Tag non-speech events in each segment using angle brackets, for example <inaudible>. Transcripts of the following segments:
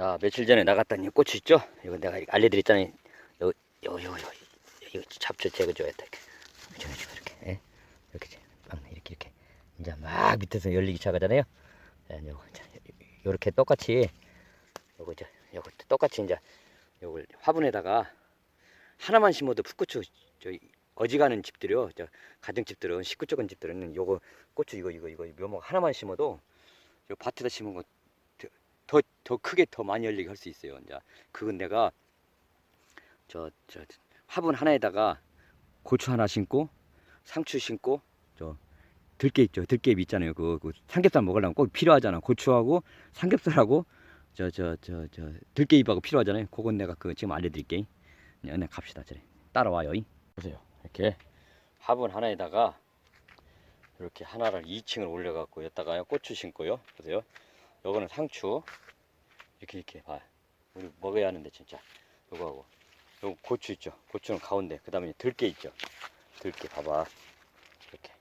자 며칠 전에 나갔더니 꽃이 있죠? 이거 내가 알려드렸잖아요. 요, 요, 요, 요, 이거 잡초 제거 줘야 돼. 이렇게, 이렇게, 이렇게, 예? 이렇게, 이제 막 이렇게, 이렇게. 이제 막 밑에서 열리기 시작하잖아요. 자, 요거, 자, 요렇게 똑같이, 요거, 이제, 요거 똑같이 이제, 요걸 화분에다가 하나만 심어도 풋고추, 저, 어지가는 집들이요. 저, 가정집들은, 식구 쪽은 집들은 요거, 고추 이거, 이거, 이거, 묘목 하나만 심어도, 요 밭에다 심은 거 더, 더 크게 더 많이 열리게 할 수 있어요. 이제 그건 내가 저, 저 화분 하나에다가 고추 하나 심고 상추 심고 저 들깨 있죠. 들깨 있잖아요. 그, 그 삼겹살 먹으려면 꼭 필요하잖아. 고추하고 삼겹살하고 저 저 저 저 들깨잎하고 필요하잖아요. 그건 내가 그 지금 알려드릴게. 네, 네 갑시다. 저래 따라와요. 보세요. 이렇게 화분 하나에다가 이렇게 하나를 2층을 올려갖고 여기다가 고추 심고요. 보세요. 요거는 상추 이렇게 이렇게 봐. 우리 먹어야 하는데 진짜. 요거하고. 요거 고추 있죠? 고추는 가운데. 그 다음에 들깨 있죠? 들깨 봐봐. 이렇게.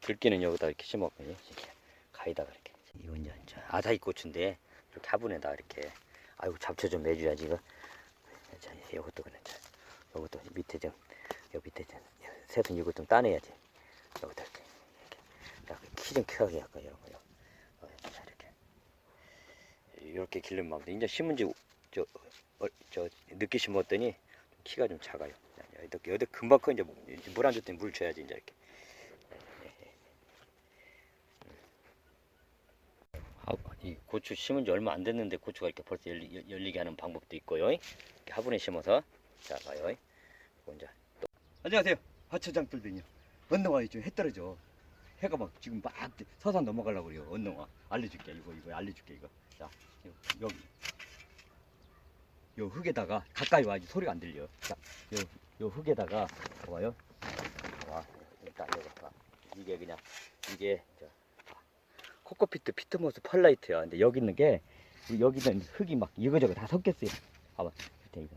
들깨는 여기다 이렇게 심어가요 이렇게. 가위다가 이렇게. 이건 이제 저 아사히 고추인데 이렇게 화분에다 이렇게. 아이고 잡초 좀 해줘야지 이거 자 요것도 그래 자. 요것도 밑에 좀요 밑에 좀 새순 이거 좀 따내야지. 여기다 이렇게. 이렇게. 키좀 켜게 할까 이런 거요 이렇게 길른 마음도 이제 심은 지 저 어, 저 늦게 심었더니 키가 좀 작아요. 여기 여기 금방 커 이제 물 안 줬더니 물 줘야지 이제 이렇게. 아, 이 고추 심은 지 얼마 안 됐는데 고추가 이렇게 벌써 열리, 열리게 하는 방법도 있고요. 이렇게 화분에 심어서 자 봐요. 이제 또 안녕하세요. 하천장들더니요. 언능와에 지금 해 떨어져. 해가 막 지금 막 서산 넘어가려고 그래요. 언능와 알려줄게. 이거 이거 알려줄게 이거. 자 여기 요 흙에다가 가까이 와야지 소리가 안 들려. 자, 요, 요 흙에다가 봐봐요. 와, 일단 봐. 이게 그냥 이게 저 봐. 코코피트 피트모스 펄라이트야. 근데 여기 있는 게 여기는 흙이 막 이거저거 다 섞였어요. 봐봐, 밑에 이거.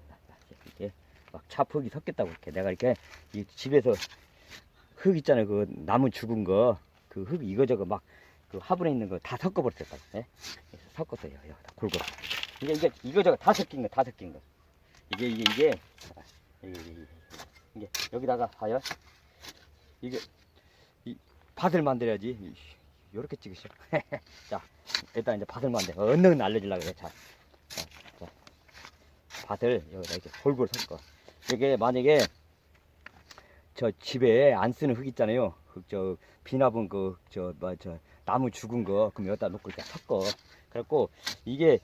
이게 막 잡흙이 섞였다고 이렇게 내가 이렇게 이 집에서 흙 있잖아요. 그 나무 죽은 거 그 흙 이거저거 막 그 화분에 있는 거 다 섞어버렸어요. 예? 그래서 섞었어요. 여기 다 골고루. 이게 이게 이거 저거 다 섞인 거, 다 섞인 거. 이게 이게 이게 아, 이게, 이게, 이게 여기다가 봐요. 이게 이 밭을 만들어야지. 요렇게 찍으셔. <laughs> 자, 일단 이제 밭을 만들. 언능 알려주려고 그래. 자, 자, 자. 밭을 여기다 이렇게 골고루 섞어. 이게 만약에 저 집에 안 쓰는 흙 있잖아요. 흙 저 비나분 그저 뭐저 나무 죽은 거 그럼 여기다 놓고 이렇게 섞어. 그래갖고 이게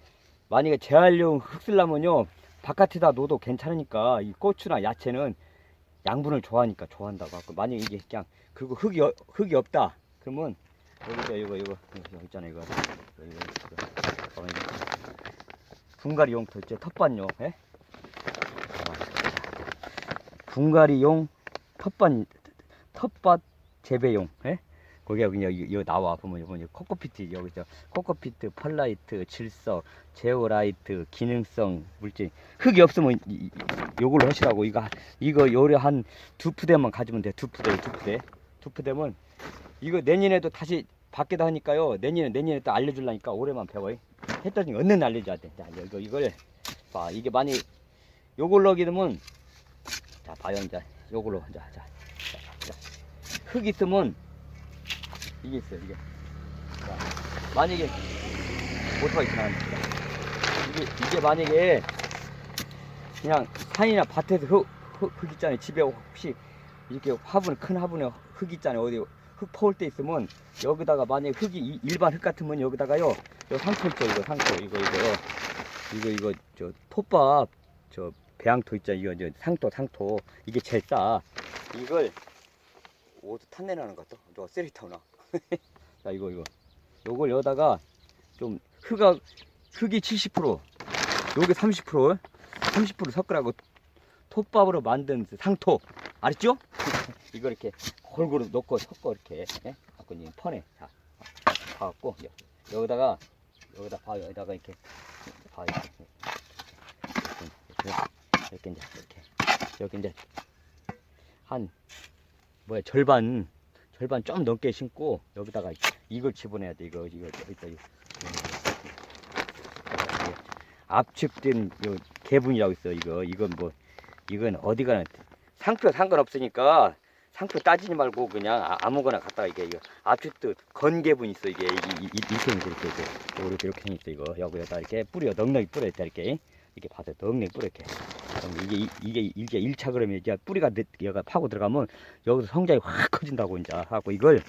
만약에 재활용 흙 쓰려면요 바깥에다 놓어도 괜찮으니까 이 고추나 야채는 양분을 좋아하니까 좋아한다고 하고 만약에 이게 그냥 그리고 흙이 어- 흙이 없다 그러면 여기다 이거 이거 이거 있잖아 이거 이거 이거. 어. 분갈이용 더 있죠 텃밭용 예? 분갈이용 텃밭 텃밭 재배용 예? 거기가 그냥 여기, 나와. 보면 보면 코코피트 여기 저 코코피트 펄라이트 질석 제오라이트 기능성 물질. 흙이 없으면 이, 이- 요걸로 하시라고. 이거 이거 요래 한 두 푸대만 가지면 돼 두 푸대 두 푸대. 두 푸대면 이거 내년에도 다시 밖에다 하니까요. 내년에 내년에 또 알려줄라니까 올해만 배워요. 했더니 얻는 알려줘야 돼. 자, 이거 이걸 봐. 이게 많이 요걸로 하게 되면 자 봐요. 이제 요걸로. 자, 자, 자, 자. 흙 있으면 이게 있어요 이게. 자, 만약에 오토바이 지나갑니다. 이게 이게 만약에 그냥 산이나 밭에서 흙, 흙, 흙 있잖아요. 집에 혹시 이렇게 화분 큰 화분에 흙 있잖아요. 어디 흙 퍼올 때 있으면 여기다가 만약에 흙이 이- 일반 흙 같으면 여기다가요. 요 상토 있죠 이거 상토. 이거 이거 이거 이거 저 톱밥 저 배양토 있죠 이거 저 상토 상토. 이게 제일 싸. 이걸 어디 탄내 나는 것 같아. 너 쓰레기 타오나 <laughs> 자 이거 이거. 요걸 여기다가 좀 흙아 흙이 70% 요게 30% 30% 섞으라고 톱밥으로 만든 그 상토. 알았죠? <laughs> 이거 이렇게 골고루 넣고 섞어 이렇게 예? 갖고 이제 퍼내 자 봐갖고 여- 여기다가 여기다 봐 여기다가 이렇게 봐 이렇게 이렇게, 이렇게 이제 이렇게. 여기 이제 한 뭐야 절반 절반 좀 넘게 심고 여기다가 이걸 집어내야 돼 이거 이거 이거 압축된 요 개분이라고 있어 이거 이건 뭐 이건 어디가나 상표 상관없으니까 상표 따지지 말고 그냥 아- 아무거나 갖다가 이게 이거 압축도 건개분 있어 이게 이렇게 이렇게 이렇게 이렇게 이렇게 생겼어 이거 여기에다 이렇게 뿌려 넉넉히 뿌려 있다 이렇게 이렇게 봐서 이렇게. 그럼 이게 이- 이게 이게 일차 그러면 이제 뿌리가 늦- 얘가 파고 들어가면 여기서 성장이 확 커진다고 이제 하고 이걸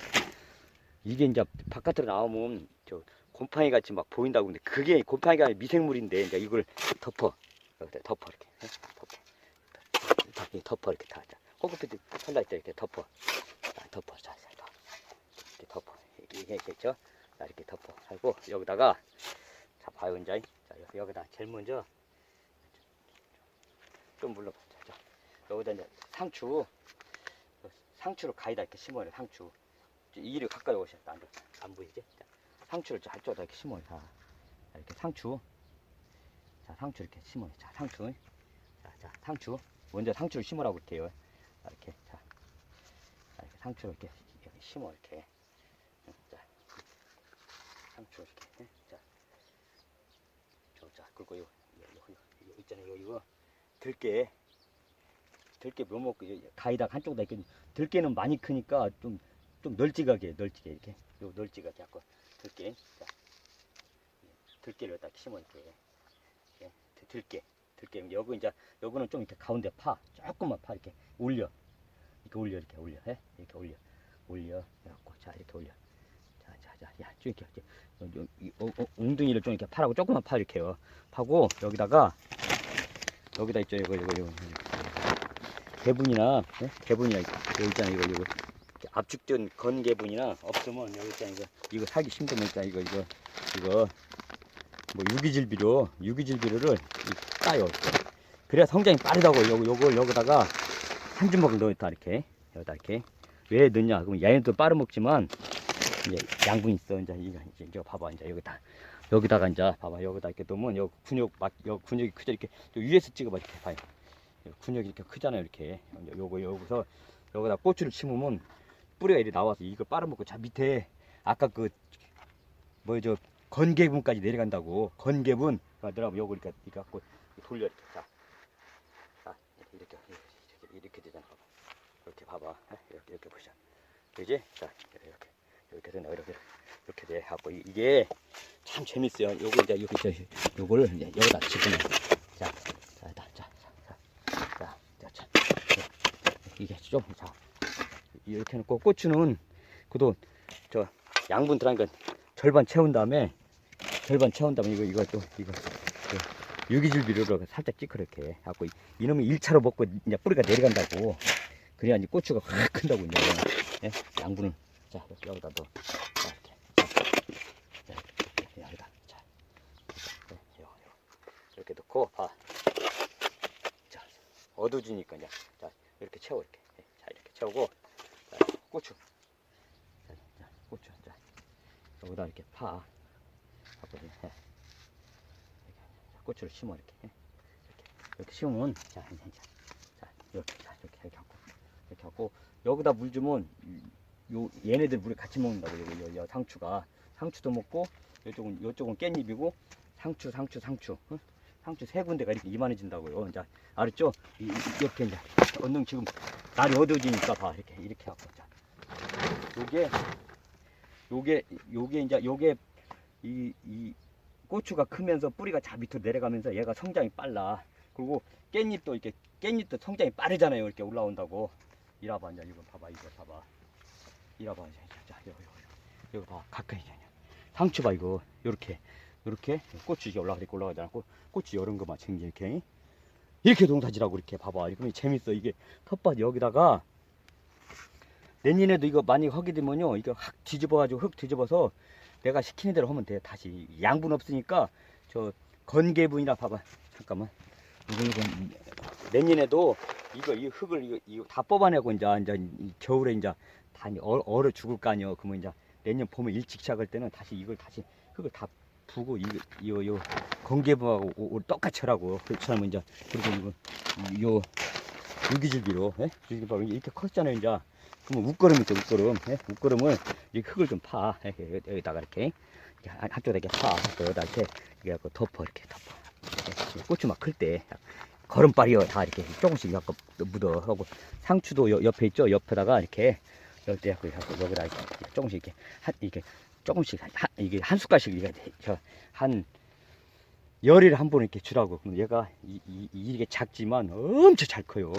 이게 이제 바깥으로 나오면 저 곰팡이 같이 막 보인다고 근데 그게 곰팡이가 미생물인데 이제 이걸 덮어. 여기다 덮어 이렇게. 예? 덮어. 이렇게 덮어 이렇게 다 자. 호흡비도 털라 있다 이렇게 덮어. 자, 덮어. 자, 자, 자. 이렇게 덮어. 이게 있겠죠? 자 이렇게 덮어. 하고 여기다가 자 봐요 이제 자 여기- 여기다 제일 먼저 좀 물러봐 자, 자. 여기다 이제 상추 상추를 가위다 이렇게 심어요 상추. 이리 가까이 오셔 안, 돼. 안 보이지? 자, 상추를 자 이쪽에다 이렇게 심어요. 자, 자, 이렇게 상추. 자 상추 이렇게 심어요. 자 상추. 자, 자 상추. 먼저 상추를 심으라고 이렇게요. 자, 이렇게 자, 자 이렇게 상추를 이렇게, 이렇게 심어 이렇게. 응, 자 상추 이렇게. 응, 자, 저, 자 그리고 요, 요, 요, 요, 요 있잖아요. 요, 이거 들깨 들깨 묘목 그 가위다 한쪽에다 이렇게 들깨는 많이 크니까 좀 좀 널찍하게 널찍하게 이렇게. 요 널찍하게 하고 들깨. 자 들깨를 딱 심어 이렇게. 예, 들- 들깨 들깨. 여기 이제 요거는 좀 이렇게 가운데 파 조금만 파 이렇게 올려. 이렇게 올려 이렇게 올려 예? 이렇게 올려. 올려. 해갖고 자 이렇게 올려. 자자자야쭉 이렇게 이렇게 이 어- 어, 좀 이렇게 파라고 조금만 파 이렇게요. 파고 여기다가 여기다 있죠 이거 이거 이거. 개분이나 예? 개분이나 여기 있잖아 이거 이거. 이렇게 압축된 건개분이나 없으면 여기 있잖아 이거. 이거 사기 힘들면 있잖아 이거 이거. 이거. 뭐 유기질비료 유기질비료를 이- 따요. 그래야 성장이 빠르다고 요 요걸 여기다가 한 주먹을 넣었다 이렇게. 여기다 이렇게. 왜 넣냐? 그럼 얘네도 빠르 먹지만 이제 양분 있어. 이제 이거 이제 이거 봐봐. 이제 여기다 여기다가 이제 봐봐. 여기다 이렇게 놓으면 요 근육 막요 근육이 크죠. 이렇게 또 위에서 찍어봐. 이렇게 봐요. 요 근육이 이렇게 크잖아요. 이렇게. 요거 여기서 여기다 고추를 심으면 뿌리가 이렇게 나와서 이거 빨아먹고 자 밑에 아까 그 뭐 저 건개분까지 내려간다고. 건개분. 아, 내려가면 요거 이렇게 이렇게 갖고 돌려. 이렇게 자, 자 이렇게 이렇게 이렇게 되잖아. 이렇게 봐봐. 아, 이렇게 이렇게 보자. 그지? 자 이렇게 이렇게 된다 이렇게 이렇게 돼 이- 이게 참 재밌어요. 요거 이제 여기 이제 요거를 이제 여기다 집어넣어 자, 자, 자, 자, 자, 자, 자, 자, 이게 좀 자. 이렇게 해놓고 고추는 그도 저 양분 들어가니까 절반 채운 다음에 절반 채운 다음에 이거 이거 또 이거 그 유기질 비료로 살짝 찌그렇게 이- 이놈이 1차로 먹고 이제 뿌리가 내려간다고. 그래야 이제 고추가 확 큰다고 이제. 예? 양분은 자 여기, 여기다 또 자, 이렇게. 자, 이렇게. 여기다. 자. 네, 요, 요. 이렇게 넣고 봐. 자 어두워지니까 이제 자 이렇게 채워 이렇게. 예, 자 이렇게 채우고 자, 고추. 자, 자 고추. 자 여기다 이렇게 파. 하고 예. 고추를 심어 이렇게. 예. 이렇게. 이렇게 심으면 자 이제 이제 자 이렇게 자 이렇게 이렇게 하고. 이렇게 하고 여기다 물 주면 이- 요 얘네들 물을 같이 먹는다고 요, 요, 요 상추가 상추도 먹고 요쪽은 요쪽은 깻잎이고 상추 상추 상추 응? 상추 세 군데가 이렇게 이만해진다고요. 이제 알았죠? 이, 이- 이렇게 이제 언능 지금 날이 어두워지니까 봐 이렇게 이렇게 하고 자 요게 요게 요게 이제 요게 이, 이 고추가 크면서 뿌리가 자 밑으로 내려가면서 얘가 성장이 빨라. 그리고 깻잎도 이렇게 깻잎도 성장이 빠르잖아요. 이렇게 올라온다고. 이라 봐 이제 이거 봐봐 이거 봐봐. 이라봐. 이제 자 이거 이거 이거. 봐. 가까이 이제 상추 봐 이거 요렇게 요렇게 이게 올라가 이렇게 올라가잖아. 고, 고추 이런 거만 챙기 이렇게. 이렇게 동사지라고 이렇게 봐봐. 이거 재밌어. 이게 텃밭 여기다가 내년에도 이거 많이 하게 되면요 이거 확 뒤집어가지고 흙 뒤집어서 내가 시키는 대로 하면 돼. 다시 양분 없으니까 저 건개분이라 봐봐. 잠깐만. 이거 내년에도 이거 이 흙을 이거, 이거 다 뽑아내고 이제 이제 이 겨울에 이제 다 얼어 죽을 거 아니여 그러면 이제 내년 봄에 일찍 시작할 때는 다시 이걸 다시 흙을 다 부고 이거 이거 요 건개분하고 오- 오- 똑같이 하라고. 그렇지 않으면 이제 그리고 이거 요 유기질비로 예? 유기질비로 이렇게 컸잖아요 이제. 그러면 웃거름 있죠 웃거름 예? 웃거름을 이 흙을 좀파. 여기다가 이렇게. 이렇게 한- 한쪽에다 이렇게 파. 여기다 이렇게 이렇게 덮어 이렇게 덮어. 고추 막 클 때 걸음발이요. 다 이렇게 조금씩 묻어 하고 상추도 여- 옆에 있죠? 옆에다가 이렇게 여기 하고 여기다 이렇게 조금씩 이렇게 한 이게 조금씩 한, 이게 한 숟갈씩 이게 저한 열일에 한번 이렇게 주라고. 그럼 얘가 이, 이, 이게 작지만 엄청 잘 커요?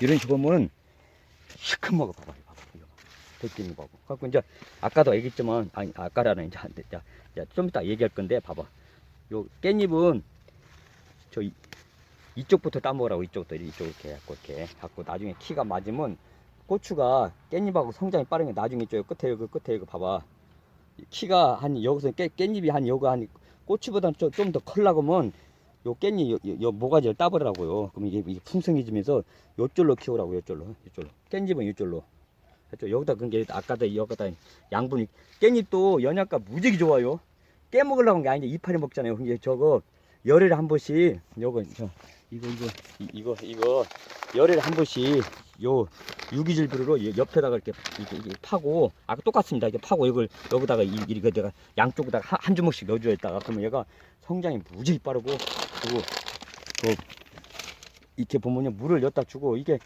이런 식으로 보면은 시큰 먹어 봐봐 이거 봐봐 들기는 거고. 갖고 이제 아까도 얘기했지만 아니 아까라는 이제 한- 자, 자, 좀 이따 얘기할 건데 봐봐. 요 깻잎은 저 이, 이쪽부터 따먹으라고 이쪽부터 이쪽 이렇게 갖고 이렇게 갖고 나중에 키가 맞으면 고추가 깻잎하고 성장이 빠른 게 나중에 저 끝에 이거 끝에 이거 봐봐 키가 한 여기서 깻, 깻잎이 한 여기 한 고추보다 좀더 클라고 하면 요 깻잎 요, 요, 요 모가지를 따버리라고요. 그럼 이게, 이게 풍성해지면서 요쪽로 키우라고 요쪽로. 요쪽로. 깻잎은 요쪽로. 그렇죠? 여기다 그게 아까도 여기다 양분이. 깻잎도 연약과 무지개 좋아요. 깨먹으려고 한 게 아닌데 이파리 먹잖아요. 근데 저거 열흘에 한 번씩 요거 저 이거 이거 이- 이거 이거 열흘에 한 번씩 요 유기질비로 옆에다가 이렇게, 이렇게, 이렇게 파고 아까 똑같습니다 이렇게 파고 이걸 여기다가 이, 이거 내가 양쪽에다가 한, 한 주먹씩 넣어줘야 했다가 그러면 얘가 성장이 무지개 빠르고 그리고 그 이렇게 보면요 물을 여기다 주고 이게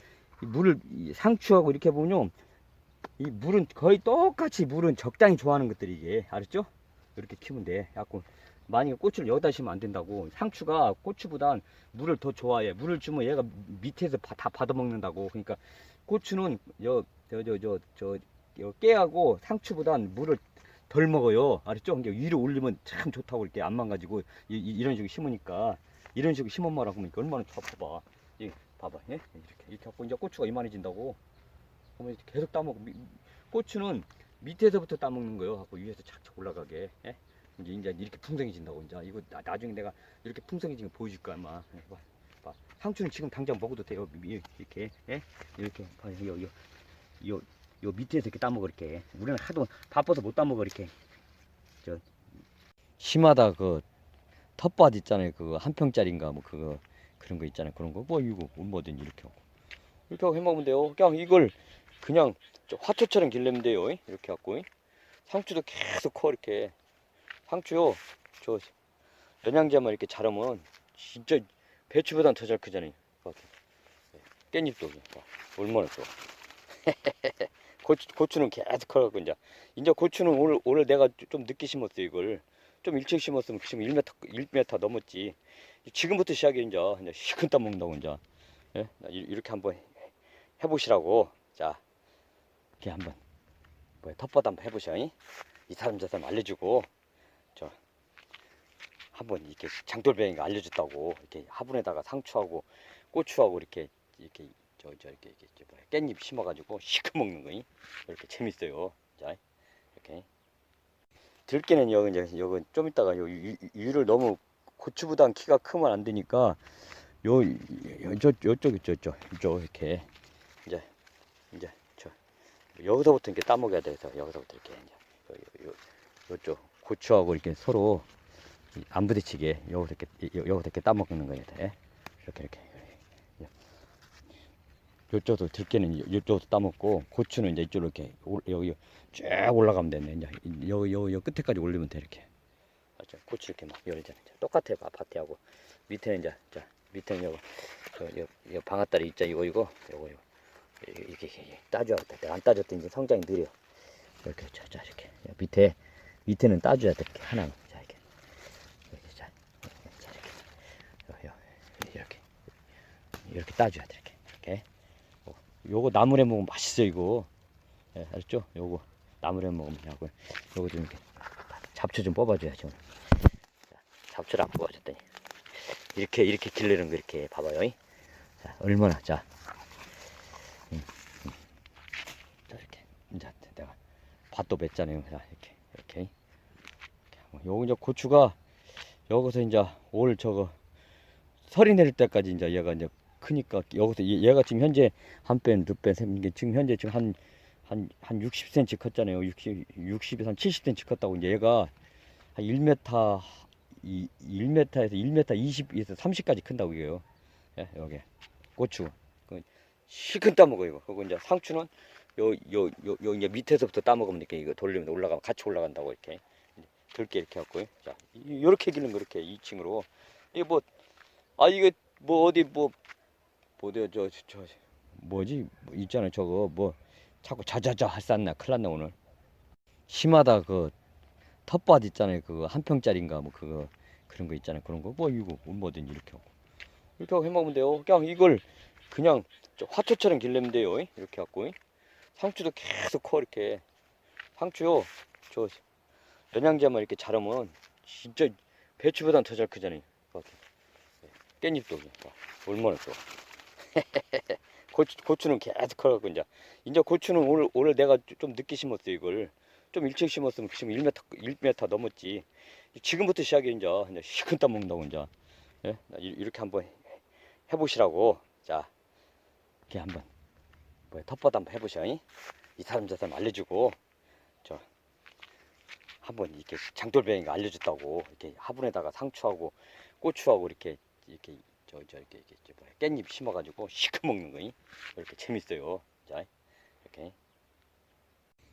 이 물을 이 상추하고 이렇게 보면요 이 물은 거의 똑같이 물은 적당히 좋아하는 것들이 이게 알았죠? 이렇게 키우면 돼. 갖고 만약에 고추를 여기다 심으면 안 된다고. 상추가 고추보단 물을 더 좋아해. 물을 주면 얘가 밑에서 바- 다 받아 먹는다고. 그러니까 고추는 여 저 저 저 저 깨하고 상추보단 물을 덜 먹어요. 알았죠? 그러니까 위로 올리면 참 좋다고 이렇게 안 망가지고 이, 런 식으로 심으니까 이런 식으로 심어봐라 그러니까 얼마나 좋아 봐봐. 이 봐봐. 예? 이렇게 이렇게 갖고 이제 고추가 이만해진다고. 그러면 계속 따먹고 미- 고추는 밑에서부터 따먹는 거예요. 하고 위에서 착착 올라가게. 예? 이제 이제 이렇게 풍성해진다고 이제 이거 나, 나중에 내가 이렇게 풍성해지면 보여줄 거야 아마. 예, 봐, 봐. 상추는 지금 당장 먹어도 돼요. 이- 이렇게 예? 이렇게 봐, 요, 요, 요, 요 밑에서 이렇게 따먹어 이렇게. 우리는 하도 바빠서 못 따먹어 이렇게. 저 심하다 그 텃밭 있잖아요. 그거 한 평짜리인가 뭐 그거 그런 거 있잖아요. 그런 거뭐 이거 뭐든 이렇게 하고 이렇게 하고 해먹으면 돼요. 그냥 이걸 그냥 저 화초처럼 길르면 돼요. 이렇게 갖고 상추도 계속 커 이렇게 상추요 저 영양제만 이렇게 자르면 진짜 배추보단 더 잘 크잖아요. 봐봐. 깻잎도 봐. 얼마나 좋아. <laughs> 고추, 고추는 계속 커갖고 이제 이제 고추는 오늘 오늘 내가 좀 늦게 심었어요 이걸 좀 일찍 심었으면 지금 1m 1m 넘었지 지금부터 시작이 이제 이제 시큰 따 먹는다고 이제 예? 이렇게 한번 해보시라고 자 이렇게 한번 뭐 텃밭 한번 해보셔 이? 이 사람 저 사람 알려주고 저 한번 이렇게 장돌뱅이가 알려줬다고 이렇게 화분에다가 상추하고 고추하고 이렇게 이렇게 저 저 이렇게 이렇게 저 뭐야, 깻잎 심어가지고 <laughs> 시커 먹는 거이 이렇게 재밌어요. 자 이렇게. 들깨는 여기 이제 여기 좀 이따가 요 유를 너무 고추보단 키가 크면 안 되니까 요, 요, 저, 요쪽, 있죠, 이쪽, 이쪽, 이렇게. 이제, 이제, 저, 여기서부터 이렇게 따먹어야 돼서, 여기서부터 이렇게, 이제, 요, 요, 요, 요쪽, 고추하고 이렇게 서로 이안 부딪히게, 여기서 이렇게, 요- 여기서 이렇게 따먹는 거예요, 돼. 이렇게, 이렇게. 요쪽도 들깨는 요쪽도 따먹고, 고추는 이제 이쪽으로 이렇게, 올- 여기 쭉 올라가면 되네. 이제, 여기, 여기, 여기 끝에까지 올리면 돼, 이렇게. 맞죠? 고추 이렇게 막 열잖아요. 똑같아요, 아파트하고. 밑에는 이제, 자, 밑에는 요거, 요, 요, 요 방아다리 있자, 이거, 이거, 요거, 요거. 이렇게, 이렇게, 이렇게 따줘야겠다. 내가 안 따줬더니 성장이 느려. 이렇게, 자, 자, 이렇게. 야, 밑에, 밑에는 따줘야 돼, 이렇게. 하나, 자, 이렇게. 이렇게, 자, 자, 이렇게. 이렇게. 이렇게 따줘야 돼, 이렇게. 이렇게. 어, 요거 나물에 먹으면 맛있어, 이거. 예, 알았죠? 요거 나물에 먹으면 하고, 요거 좀 이렇게. 잡초 좀 뽑아줘야죠. 자, 잡초를 안 뽑아줬더니. 이렇게 이렇게 길르는 거 이렇게 봐봐요. 이. 자, 얼마나 자. 음, 음. 자 이렇게 이제 내가 밭도 맸잖아요. 자 이렇게. 요거 이제 고추가 여기서 이제 올 저거 설이 내릴 때까지 이제 얘가 이제 크니까 여기서 얘- 얘가 지금 현재 한 뺀, 두 뺀, 세 뺀, 이게 지금 현재 지금 한 한, 한 60cm 컸잖아요. 60, 60에서 한 70cm 컸다고 이제 얘가 한 1m 이 1m에서 1m 20에서 30까지 큰다고 이게요. 예, 여기 고추. 그 실컷 따먹어 이거. 그리고 이제 상추는 요 요 요 요 이제 밑에서부터 따먹으면 이렇게 이거 돌리면 올라가 같이 올라간다고 이렇게 들게 이렇게 갖고 자 이- 요렇게 기는 거 이렇게 2층으로 이게 뭐, 아, 이게 뭐 어디 뭐, 뭐대요, 저, 저, 저, 뭐지? 뭐 있잖아, 저거 뭐, 자꾸 자자자 할쌌나, 큰일 났네, 오늘. 심하다, 그, 텃밭 있잖아요, 그거 한 평짜리인가, 뭐, 그거, 그런 거 있잖아요, 그런 거. 뭐, 이거, 뭐든지 이렇게 하고. 이렇게 하고 해먹으면 돼요. 그냥 이걸, 그냥, 저 화초처럼 길르면 돼요, 이렇게 갖고. 상추도 계속 커, 이렇게. 상추요, 저, 영양제만 이렇게 자르면, 진짜, 배추보단 더 잘 크잖아요. 봐봐. 깻잎도 봐. 얼마나 좋아. 고추, 고추는 계속 커갖고 이제 이제 고추는 오늘 오늘 내가 좀 늦게 심었어요 이걸 좀 일찍 심었으면 지금 1m 1m 넘었지. 지금부터 시작이 이제 이제 시큰 땀 먹는다고 이제 예? 이렇게 한번 해- 해보시라고 자 이렇게 한번 뭐 텃밭 한번 해보셔. 이이 사람 저 사람 알려주고 저 한번 이렇게 장돌뱅이가 알려줬다고 이렇게 화분에다가 상추하고 고추하고 이렇게 이렇게 저 저 이렇게 이렇게 저 뭐야, 깻잎 심어가지고 <laughs> 시커 먹는 거니 이렇게 재밌어요. 자 이렇게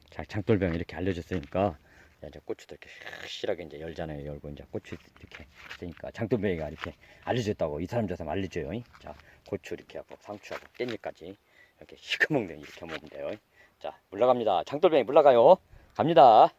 자 장돌뱅이 이렇게 알려줬으니까 자, 이제 고추도 이렇게 실하게 이제 열잖아요. 열고 이제 고추 이렇게 있으니까 장돌뱅이가 이렇게 알려줬다고 이 사람 저 사람 알려줘요. 이. 자 고추 이렇게 하고 상추하고 깻잎까지 이렇게 시커 먹는 이렇게 먹으면 돼요. 자 물러갑니다. 장돌뱅이 물러가요. 갑니다.